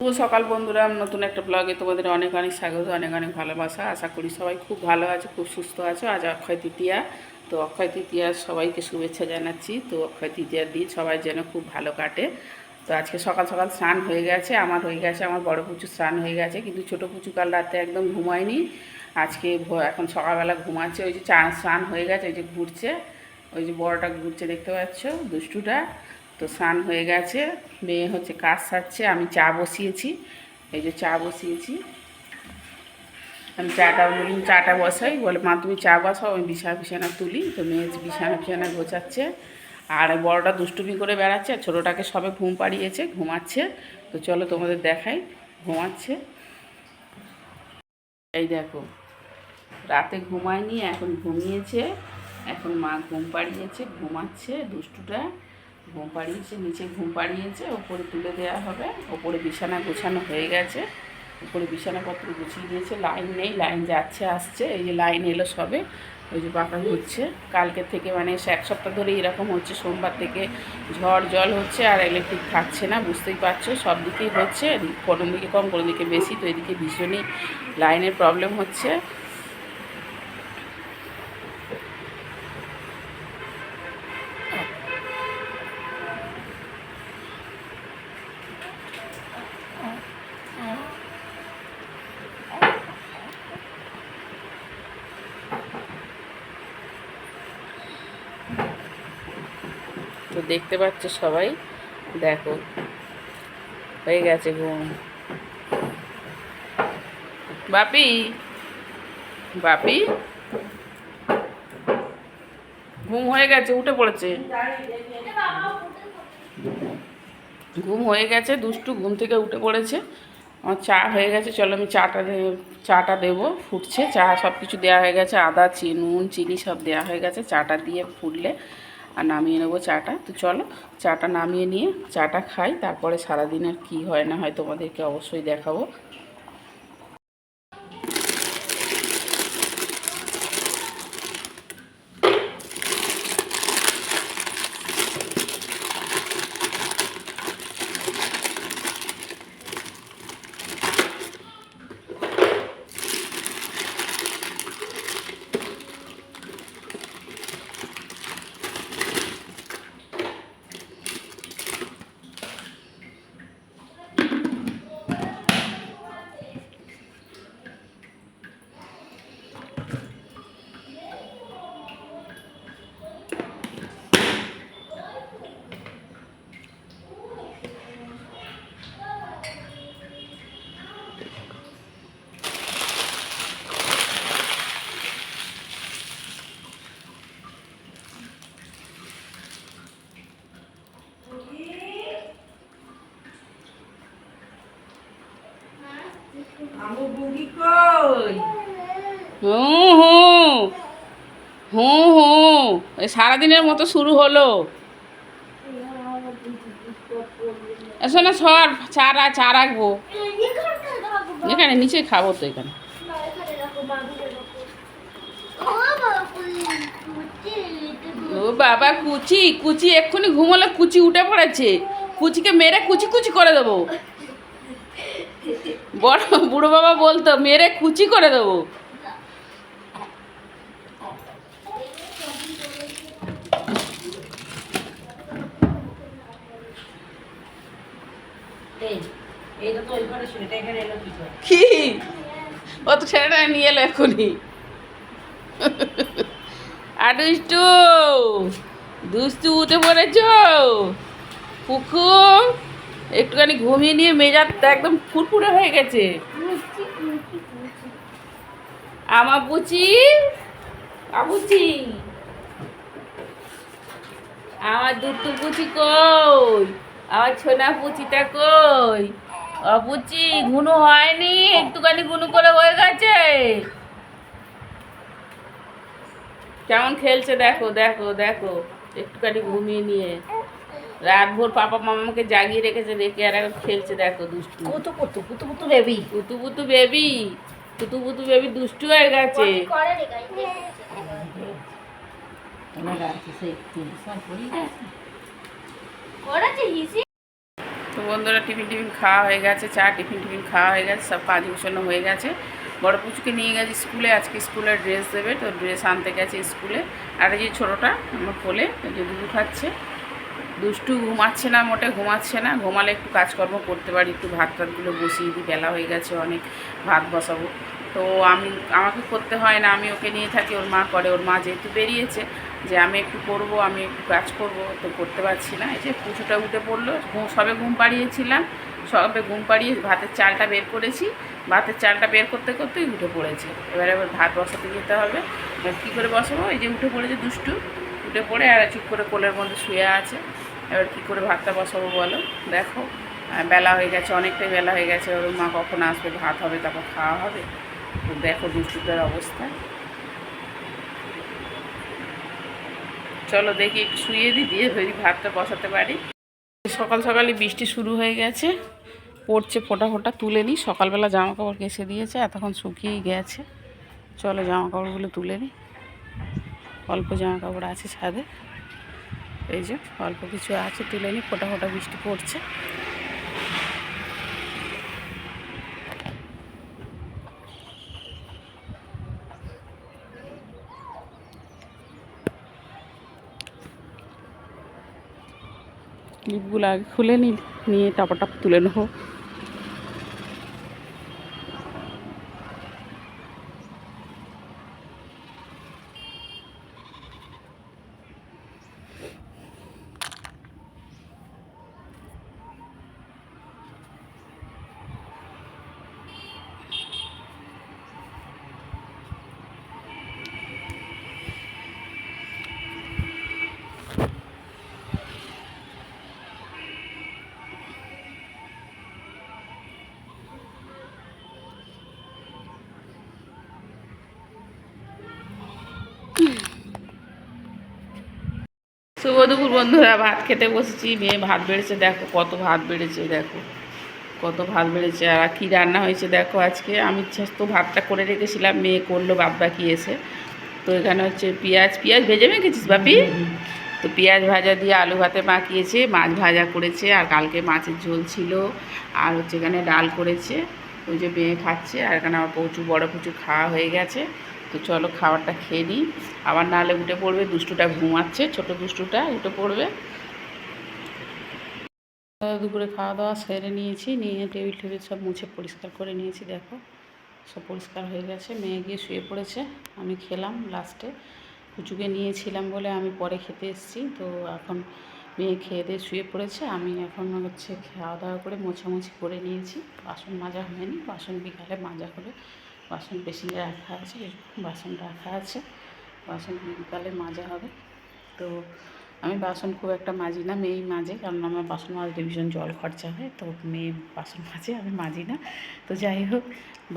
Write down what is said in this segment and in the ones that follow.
শুভ সকাল বন্ধুরা নতুন একটা ব্লগে তোমাদের অনেক অনেক স্বাগত, অনেক অনেক ভালোবাসা। আশা করি সবাই খুব ভালো আছে, খুব সুস্থ আছো। আজ অক্ষয় তৃতীয়া। তো অক্ষয় তৃতীয়ার সবাইকে শুভেচ্ছা জানাচ্ছি। তো অক্ষয় তৃতীয়ার দিন সবাই যেন খুব ভালো কাটে। তো আজকে সকাল সকাল স্নান হয়ে গেছে, আমার হয়ে গেছে, আমার বড় পুচু স্নান হয়ে গেছে, কিন্তু ছোটো পুচু কাল রাতে একদম ঘুমায়নি। আজকে এখন সকালবেলা ঘুমাচ্ছে, ওই যে চা স্নান হয়ে গেছে, ওই যে ঘুরছে, ওই যে বড়টা ঘুরছে দেখতে পাচ্ছ, দুষ্টুটা। তো স্নান হয়ে গেছে, মেয়ে হচ্ছে কাজ সারছে, আমি চা বসিয়েছি, এই যে চা বসিয়েছি। আমি চাটা বললাম চাটা বসাই, বলে, মা, তুমি চা বসাও, আমি বিছানা বিছানা তুলি। তো মেয়ে বিছানা বিছানা গোছাচ্ছে। আর বড়টা দুষ্টুমি করে বেড়াচ্ছে, আর ছোটোটাকে সবে ঘুম পাড়িয়েছে, ঘুমাচ্ছে। তো চলো তোমাদের দেখাই, ঘুমাচ্ছে। এই দেখো, রাতে ঘুমায়নি, এখন ঘুমিয়েছে, এখন মা ঘুম পাড়িয়েছে, ঘুমাচ্ছে দুষ্টুটা। ঘুম পাড়িয়েছে, নিচে ঘুম পাড়িয়েছে, ওপরে তুলে দেওয়া হবে। ওপরে বিছানা গোছানো হয়ে গেছে। উপরে বিছানাপত্র গুছিয়ে দিয়েছে। লাইন নেই, লাইন যাচ্ছে, আসছে। এই যে লাইন এলো সবে, ওই যে পাকা হচ্ছে কালকে থেকে মানে এক সপ্তাহ ধরে এরকম হচ্ছে, সোমবার থেকে ঝড় জল হচ্ছে আর ইলেকট্রিক থাকছে না, বুঝতেই পারছ? সব দিকেই হচ্ছে কোনো দিকে কম কোনো দিকে বেশি, তো এদিকে ভীষণই লাইনের প্রবলেম হচ্ছে। তো দেখতে পাচ্ছ সবাই? দেখো। হয়ে গেছে ঘুম। বাপি? বাপি? ঘুম হয়ে গেছে, উঠে পড়েছে। ঘুম হয়ে গেছে, দুষ্টু ঘুম থেকে উঠে পড়েছে। আমার চা হয়ে গেছে, চলো আমি চাটা চাটা দেবো, ফুটছে। চা সব কিছু দেওয়া হয়ে গেছে, আদা চি নুন, চিনি সব দেওয়া হয়ে গেছে, চাটা দিয়ে ফুটলে। আর নামিয়ে নেব চাটা। তো চলো, চাটা নামিয়ে নিয়ে, চাটা খাই, তারপরে সারাদিনের কী হয় না হয় তোমাদেরকে অবশ্যই দেখাবো। হুম হুম হুম হুম এই সারাদিনের মতো শুরু হলো। এসো না, সর। চা রা- চা রাখব এখানে নিচে খাব তো এখানে। ও বাবা, কুচি কুচি এক্ষুনি ঘুমোলে কুচি উঠে পড়েছে। কুচিকে মেরে কুচি কুচি করে দেবো। বড় বুড়ো বাবা বলতো মেরে কুচি করে দেবো। কি ও তো ছেলেটা নিয়ে এলো এখনই। আর দুষ্টু উঠে পড়েছ? পুকু একটুখানি ঘুমিয়ে নিয়ে মেজাজটা একদম ফুরফুরে হয়ে গেছে। আমার পুচি আবুচি আমার দুটু পুচি কই? আমার ছোনা পুচিটা কই? অপুচি ঘুনু হয়নি? একটুখানি ঘুনু করে হয়ে গেছে। কেমন খেলছে দেখো দেখো দেখো। একটুখানি ঘুমিয়ে নিয়ে। রাত ভোর পাপা মামাকে জাগিয়ে রেখেছে রেখে আর এখন খেলছে দেখো দুষ্টু। কুতু কুতু কুতু কুতু বেবি। পুতু পুতু বেবি পুতু পুতু বেবি দুষ্টু হয়ে গেছে। হিসি? তো বন্ধুরা টিফিন টিফিন খাওয়া হয়ে গেছে চা টিফিন টিফিন খাওয়া হয়ে গেছে সব কাজ গুছানো হয়ে গেছে। বড় পুচুকে নিয়ে গেছে স্কুলে আজকে স্কুলে ড্রেস দেবে তো ড্রেস আনতে গেছে স্কুলে। আর এই যে ছোটোটা আমার কোলে দুধু খাচ্ছে। দুষ্টু ঘুমাচ্ছে না, মোটে ঘুমাচ্ছে না। ঘুমালে একটু কাজকর্ম করতে পারি, একটু ভাত টাতগুলো বসিয়ে দিই, বেলা হয়ে গেছে, অনেক ভাত বসাবো। তো আমি, আমাকে করতে হয় না, আমি ওকে নিয়ে থাকি, ওর মা করে, ওর মা যেহেতু বেরিয়েছে যে আমি একটু করব, আমি একটু কাজ করব, তো করতে পারছি না। এই যে পুজোটা উঠে পড়ল সবে ঘুম পাড়িয়েছিলাম, সবে ঘুম পাড়িয়ে ভাতের চালটা বের করেছি। ভাতের চালটা বের করতে করতেই উঠে পড়েছে। এবারে এবার ভাত বসাতে যেতে হবে। কী করে বসাবো? এই যে উঠে পড়েছে দুষ্টু, উঠে পড়ে আর চুপ করে কোলের মধ্যে শুয়ে আছে। এবার কী করে ভাতটা বসাবো বলো? দেখো বেলা হয়ে গেছে, অনেকটাই বেলা হয়ে গেছে ওর মা কখন আসবে, ভাত হবে, তারপর খাওয়া হবে? তো দেখো দুষ্টুটার অবস্থা। চলো দেখি শুয়ে দিই, দিয়ে যদি ভাতটা বসাতে পারি। সকাল সকালই বৃষ্টি শুরু হয়ে গেছে, পড়ছে ফোটা ফোটা, তুলে নিই। সকালবেলা জামা কাপড় কেসে দিয়েছে, এতক্ষণ শুকিয়েই গেছে। চলো জামা কাপড়গুলো তুলে নিই। অল্প জামা কাপড় আছে ছাদে। এই যে অল্প কিছু আছে, তুলে নিই, ফোটা ফোটা বৃষ্টি পড়ছে। ক্লিপগুলো আগে খুলে নিই নিয়ে টাপা টাপ তুলে নেব। শুভ দুপুর বন্ধুরা ভাত খেতে বসেছি মেয়ে ভাত বেড়েছে দেখো কত ভাত বেড়েছে দেখো। কত ভাত বেড়েছে আর কী রান্না হয়েছে দেখো আজকে। আমি তো ভাতটা করে রেখেছিলাম মেয়ে করল বাদ বাকি এসে। তো এখানে হচ্ছে পেঁয়াজ পেঁয়াজ ভেজে মেখেছিস বাপি? তো পেঁয়াজ ভাজা দিয়ে আলু ভাতে মাখিয়েছে মাছ ভাজা করেছে আর কালকে মাছের ঝোল ছিল আর হচ্ছে এখানে ডাল করেছে ওই যে মেয়ে খাচ্ছে আর এখানে আমার প্রচুর বড় প্রচুর খাওয়া হয়ে গেছে। তো চলো খাবারটা খেয়ে নিই। আবার নাহলে উঠে পড়বে, দুষ্টুটা ঘুমাচ্ছে, ছোট দুষ্টুটা উঠে পড়বে। দুপুরে খাওয়া দাওয়া সেরে নিয়েছি, নিয়ে টেবিল টেবিল সব মুছে পরিষ্কার করে নিয়েছি, দেখো। সব পরিষ্কার হয়ে গেছে, মেয়ে গিয়ে শুয়ে পড়েছে, আমি খেলাম লাস্টে। কুচুকে নিয়েছিলাম বলে আমি পরে খেতে এসেছি, তো এখন মেয়ে খেয়ে দিয়ে শুয়ে পড়েছে, আমি এখন হচ্ছে খাওয়া দাওয়া করে মোছামুছি করে নিয়েছি। বাসন মাজা হয়নি, বাসন বিকালে মাজা হলে বাসন বেসিনে রাখা আছে বাসন রাখা আছে। বাসন বিকালে মাজা হবে। তো আমি বাসন খুব একটা মাজি না, মেয়েই মাজে, কারণ আমার বাসন মাজতে ভীষণ জল খরচা হয়। তো মেয়ে বাসন মাজে, আমি মাজি না। তো যাই হোক,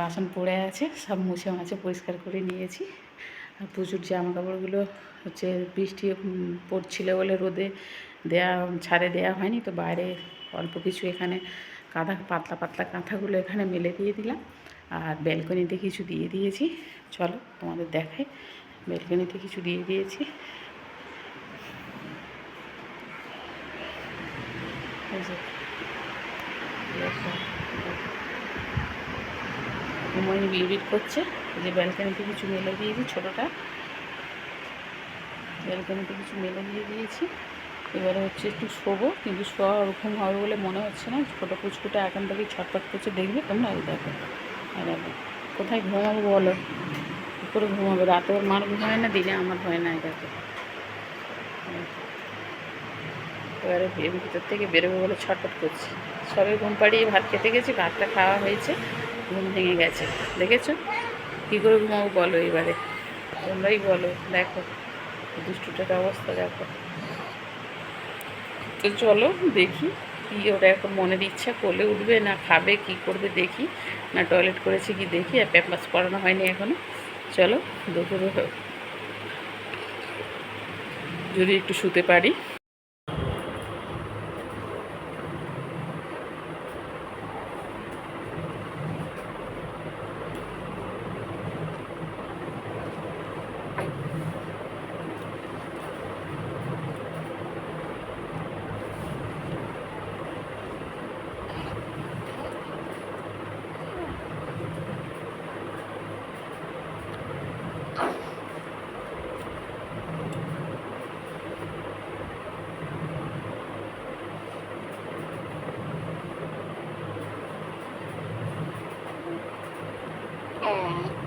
বাসন পড়ে আছে, সব মুছে মাছে পরিষ্কার করে নিয়েছি। আর প্রচুর জামা কাপড়গুলো হচ্ছে বৃষ্টি পড়ছিল বলে রোদে দেয়া ছাড়ে দেয়া হয়নি। তো বাইরে অল্প কিছু এখানে কাঁথা, পাতলা পাতলা কাঁথাগুলো এখানে মেলে দিয়ে দিলাম। আর ব্যালকনিতে কিছু দিয়ে দিয়েছি। চলো তোমাদের দেখাই। ব্যালকনিতে কিছু দিয়ে দিয়েছি। এই ঘুমোয় বিড়বিড় করছে। এই যে ব্যালকনিতে কিছু মেলে দিয়েছি ছোটোটা। ব্যালকনিতে কিছু মেলে দিয়ে দিয়েছি। এবারে হচ্ছে একটু শোবো, কিন্তু শোয়া ওরকম হবে বলে মনে হচ্ছে না। ছোটো পুচকুটা এখন থেকে ছটপট করছে। দেখবে তোমরা? ওই দেখো। আর কোথায় ঘুমাবো বলো? করে ঘুমাবো। রাতে ওর মার ঘুম হয় না, দিনে আমার হয় না দেখো এবারে ভিতর থেকে বেরোবো বলে ছটপট করছি। সবে ঘুম পাড়িয়ে ভাত খেতে গেছি, ভাতটা খাওয়া হয়েছে, ঘুম ভেঙে গেছে। দেখেছ? কী করে ঘুমাবো বলো এবারে? তোমরাই বলো, দেখো। দুষ্টুটার অবস্থা দেখো। তো চলো দেখি। কি ওরা এখন মনের ইচ্ছা করলে উঠবে, না খাবে, কি করবে দেখি, না টয়লেট করেছে কি দেখি, আর প্যাম্পাস করানো হয়নি এখনও চলো, দুপুরে যদি একটু শুতে পারি। ও